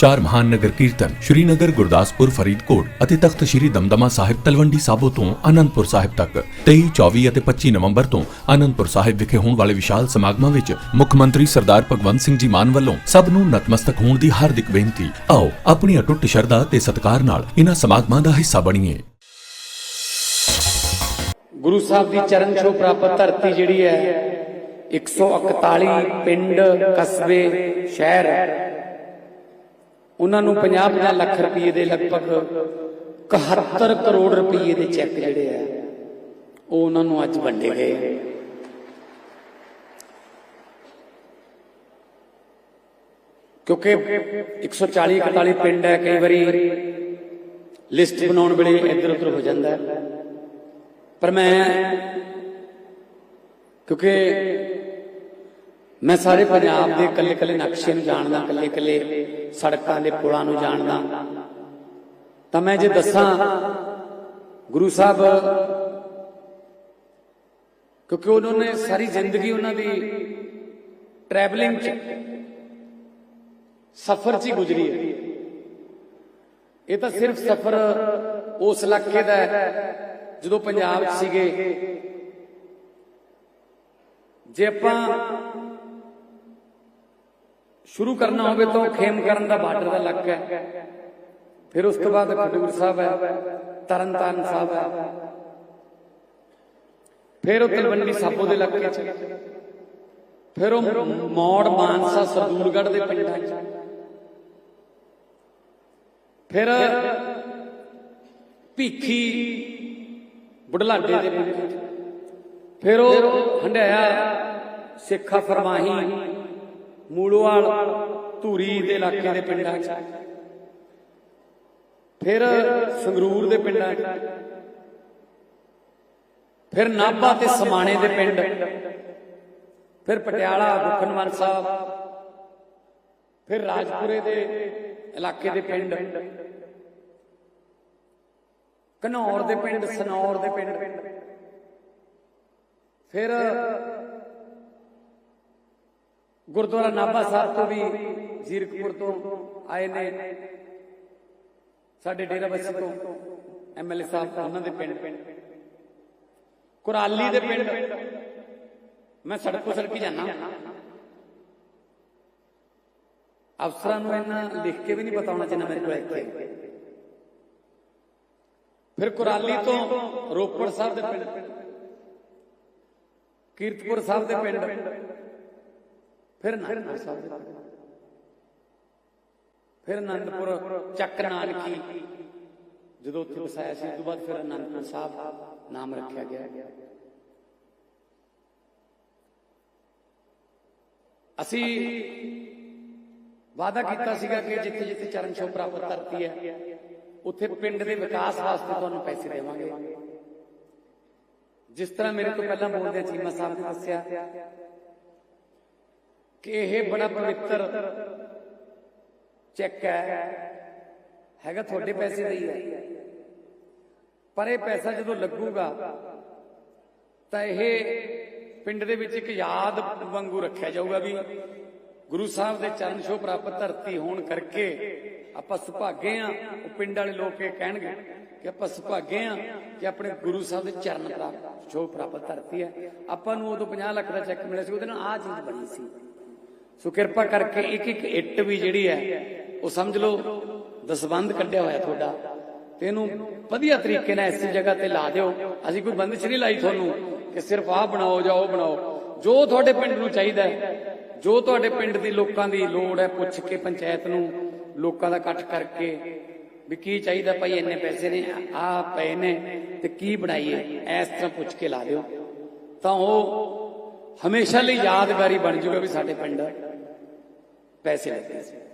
ਚਾਰ ਮਹਾਨ ਨਗਰ ਕੀਰਤਨ ਸ਼੍ਰੀਨਗਰ, ਗੁਰਦਾਸਪੁਰ, ਫਰੀਦਕੋਟ ਅਤੇ ਤਖਤ ਸ਼੍ਰੀ ਦਮਦਮਾ ਸਾਹਿਬ ਤਲਵੰਡੀ ਸਾਬੋ ਤੋਂ ਆਨੰਦਪੁਰ ਸਾਹਿਬ ਤੱਕ। 23 24 ਅਤੇ 25 ਨਵੰਬਰ ਤੋਂ ਆਨੰਦਪੁਰ ਸਾਹਿਬ ਵਿਖੇ ਹੋਣ ਵਾਲੇ ਵਿਸ਼ਾਲ ਸਮਾਗਮਾਂ ਵਿੱਚ ਮੁੱਖ ਮੰਤਰੀ ਸਰਦਾਰ ਭਗਵੰਤ ਸਿੰਘ ਜੀ ਮਾਨ ਵੱਲੋਂ ਸਭ ਨੂੰ ਨਤਮਸਤਕ ਹੋਣ ਦੀ ਹਾਰਦਿਕ ਬੇਨਤੀ। ਆਓ ਆਪਣੀ ਅਟੁੱਟ ਸ਼ਰਧਾ ਤੇ ਸਤਿਕਾਰ ਨਾਲ ਇਹਨਾਂ ਸਮਾਗਮਾਂ ਦਾ ਹਿੱਸਾ ਬਣੀਏ। ਗੁਰੂ ਸਾਹਿਬ ਦੀ ਚਰਨ ਛੋਹ ਪ੍ਰਾਪਤ ਧਰਤੀ ਜਿਹੜੀ ਹੈ 141 ਪਿੰਡ, ਕਸਬੇ, ਸ਼ਹਿਰ ਉਹਨਾਂ ਨੂੰ 50-50 ਲੱਖ ਰੁਪਏ ਦੇ ਲਗਭਗ 71 ਕਰੋੜ ਰੁਪਏ ਦੇ ਚੈੱਕ ਜਿਹੜੇ ਆ, ਉਹ ਉਹਨਾਂ ਨੂੰ ਅੱਜ ਵੰਡੇ ਗਏ। ਕਿਉਂਕਿ 140 41 ਪਿੰਡ ਹੈ, ਕਈ ਵਾਰੀ ਲਿਸਟ ਬਣਾਉਣ ਵੇਲੇ ਇੱਧਰ ਉੱਧਰ ਹੋ ਜਾਂਦਾ ਪਰ ਮੈਂ, ਕਿਉਂਕਿ ਮੈਂ ਸਾਰੇ ਪੰਜਾਬ ਦੇ ਕੱਲੇ ਕੱਲੇ ਨਕਸ਼ੇ ਨੂੰ ਜਾਣਦਾ ਕੱਲੇ ਕੱਲੇ ਸੜਕਾਂ ਦੇ ਪੁਲਾਂ ਨੂੰ ਜਾਣਦਾ। ਤਾਂ ਮੈਂ ਜੇ ਦੱਸਾਂ ਗੁਰੂ ਸਾਹਿਬ ਕਿਉਂਕਿ ਉਹਨਾਂ ਨੇ ਸਾਰੀ ਜ਼ਿੰਦਗੀ ਉਹਨਾਂ ਦੀ ਟਰੈਵਲਿੰਗ ਚ ਸਫ਼ਰ 'ਚ ਹੀ ਗੁਜ਼ਰੀ ਹੈ। ਇਹ ਤਾਂ ਸਿਰਫ ਸਫ਼ਰ ਉਸ ਇਲਾਕੇ ਦਾ ਜਦੋਂ ਪੰਜਾਬ 'ਚ ਸੀਗੇ। ਜੇ ਆਪਾਂ ਸ਼ੁਰੂ ਕਰਨਾ ਹੋਵੇ ਤਾਂ ਖੇਮ ਕਰਨ ਦਾ ਬਾਰਡਰ ਦਾ ਇਲਾਕਾ ਹੈ। ਫਿਰ ਉਸ ਤੋਂ ਬਾਅਦ ਖਡੂਰ ਸਾਹਿਬ ਹੈ, ਤਰਨਤਾਰਨ ਸਾਹਿਬ ਹੈ। ਫਿਰ ਉਹ ਤਲਵੰਡੀ ਸਾਬੋ ਦੇ ਇਲਾਕੇ 'ਚ ਫਿਰ ਉਹ ਮੌੜ ਮਾਨਸਾ ਸਰਦੂਲਗੜ੍ਹ ਦੇ ਪਿੰਡਾਂ 'ਚ ਫਿਰ ਭੀਖੀ ਬੁਢਲਾਡੇ ਦੇ ਪਿੰਡ ਫਿਰ ਉਹ ਹੰਡਾਇਆ ਸਿੱਖਾ ਫਰਮਾਹੀ ਮੂਲੋਵਾਲ ਧੂਰੀ ਦੇ ਇਲਾਕੇ ਦੇ ਪਿੰਡਾਂ 'ਚ। ਫਿਰ ਸੰਗਰੂਰ ਦੇ ਪਿੰਡਾਂ 'ਚ। ਫਿਰ ਨਾਭਾ ਤੇ ਸਮਾਣੇ ਦੇ ਪਿੰਡ। ਫਿਰ ਪਟਿਆਲਾ ਦੁਖਨਵਰ ਸਾਹਿਬ। ਫਿਰ ਰਾਜਪੁਰੇ ਦੇ ਇਲਾਕੇ ਦੇ ਪਿੰਡ। ਘਨੌਰ ਦੇ ਪਿੰਡ, ਸਨੌਰ ਦੇ ਪਿੰਡ। ਫਿਰ ਗੁਰਦੁਆਰਾ ਨਾਭਾ ਸਾਹਿਬ ਤੋਂ ਵੀ ਜ਼ੀਰਕਪੁਰ ਤੋਂ ਆਏ ਨੇ। ਸਾਡੇ ਡੇਰਾ ਬੱਸੀ ਤੋਂ ਐਮਐਲਏ ਸਾਹਿਬ, ਉਹਨਾਂ ਦੇ ਪਿੰਡ। ਕੁਰਾਲੀ ਦੇ ਪਿੰਡ। ਮੈਂ ਸੜਕੋ ਸੜਕ ਹੀ ਜਾਣਾ ਅਫਸਰਾਂ ਨੂੰ ਇਹਨਾਂ ਲਿਖ ਕੇ ਵੀ ਨਹੀਂ ਬਤਾਉਣਾ ਜਿੰਨਾ ਮੇਰੇ ਕੋਲ ਇੱਥੇ ਫਿਰ ਕੁਰਾਲੀ ਤੋਂ ਰੋਪੜ ਸਾਹਿਬ ਦੇ ਪਿੰਡ, ਕੀਰਤਪੁਰ ਸਾਹਿਬ ਦੇ ਪਿੰਡ। ਫਿਰ ਨਾਨਕਪੁਰ ਸਾਹਿਬ ਫਿਰ ਅਨੰਦਪੁਰ ਚੱਕ ਨਾਨਕੀ। ਜਦੋਂ ਉੱਥੇ ਵਸਾਇਆ ਸੀ, ਉਸ ਤੋਂ ਬਾਅਦ ਫਿਰ ਅਨੰਦਪੁਰ ਸਾਹਿਬ ਨਾਮ ਰੱਖਿਆ ਗਿਆ। ਅਸੀਂ ਵਾਅਦਾ ਕੀਤਾ ਸੀਗਾ ਕਿ ਜਿੱਥੇ ਜਿੱਥੇ ਚਰਨ ਛੋਹ ਪ੍ਰਾਪਤ ਕਰਤੀ ਹੈ, ਉੱਥੇ ਪਿੰਡ ਦੇ ਵਿਕਾਸ ਵਾਸਤੇ ਤੁਹਾਨੂੰ ਪੈਸੇ ਦੇਵਾਂਗੇ। ਜਿਸ ਤਰ੍ਹਾਂ ਮੇਰੇ ਤੋਂ ਪਹਿਲਾਂ ਬੋਲਦੇ ਚੀਮਾ ਸਾਹਿਬ ਨੇ ਦੱਸਿਆ ਕਿ ਇਹ ਬੜਾ ਪਵਿੱਤਰ? ਚੈੱਕ ਹੈ। ਹੈਗਾ ਤੁਹਾਡੇ ਪੈਸੇ ਦਾ ਹੀ ਹੈ। ਪਰ ਇਹ ਪੈਸਾ ਜਦੋਂ ਲੱਗੂਗਾ, ਤਾਂ ਇਹ ਪਿੰਡ ਦੇ ਵਿੱਚ ਇੱਕ ਯਾਦ ਵਾਂਗੂ ਰੱਖਿਆ ਜਾਊਗਾ ਵੀ ਗੁਰੂ ਸਾਹਿਬ ਦੇ ਚਰਨ ਛੋਹ ਪ੍ਰਾਪਤ ਧਰਤੀ ਹੋਣ ਕਰਕੇ ਆਪਾਂ ਸੁਭਾਗੇ ਆ ਉਹ ਪਿੰਡ ਵਾਲੇ ਲੋਕ ਇਹ ਕਹਿਣਗੇ ਕਿ ਆਪਾਂ ਸੁਭਾਗੇ ਆ ਕਿ ਆਪਣੇ ਗੁਰੂ ਸਾਹਿਬ ਦੇ ਚਰਨ ਪ੍ਰਾਪਤ ਛੋਹ ਪ੍ਰਾਪਤ ਧਰਤੀ ਹੈ। ਆਪਾਂ ਨੂੰ ਉਦੋਂ 50 ਲੱਖ ਦਾ ਚੈੱਕ ਮਿਲਿਆ ਸੀ, ਉਹਦੇ ਨਾਲ ਆਹ ਚੀਜ਼ ਬਣੀ ਸੀ। ਸੋ ਕਿਰਪਾ ਕਰਕੇ ਇੱਕ ਇੱਕ ਇੱਟ ਵੀ ਜਿਹੜੀ ਹੈ, ਉਹ ਸਮਝ ਲਓ ਦਸਬੰਦ ਕੱਢਿਆ ਹੋਇਆ ਤੁਹਾਡਾ। ਤੇ ਇਹਨੂੰ ਵਧੀਆ ਤਰੀਕੇ ਨਾਲ ਇਸੇ ਜਗ੍ਹਾ ਤੇ ਲਾ ਦਿਓ। ਅਸੀਂ ਕੋਈ ਬੰਦਿਸ਼ ਨਹੀਂ ਲਾਈ ਤੁਹਾਨੂੰ ਕਿ ਸਿਰਫ ਆਹ ਬਣਾਓ ਜਾਂ ਉਹ ਬਣਾਓ। ਜੋ ਤੁਹਾਡੇ ਪਿੰਡ ਨੂੰ ਚਾਹੀਦਾ ਹੈ, ਜੋ ਤੁਹਾਡੇ ਪਿੰਡ ਦੀ ਲੋਕਾਂ ਦੀ ਲੋੜ ਹੈ, ਪੁੱਛ ਕੇ ਪੰਚਾਇਤ ਨੂੰ, ਲੋਕਾਂ ਦਾ ਇਕੱਠ ਕਰਕੇ ਵੀ ਕੀ ਚਾਹੀਦਾ ਭਾਈ, ਇੰਨੇ ਪੈਸੇ ਨੇ ਆ ਪਏ ਨੇ, ਤੇ ਕੀ ਬਣਾਈਏ, ਇਸ ਤਰ੍ਹਾਂ ਪੁੱਛ ਕੇ ਲਾ ਦਿਓ। ਤਾਂ ਉਹ ਹਮੇਸ਼ਾ ਲਈ ਯਾਦਗਾਰੀ ਬਣ ਜੂਗਾ ਵੀ ਸਾਡੇ ਪਿੰਡ। ਪੈਸੇ ਲੱਗੇ ਸੀ।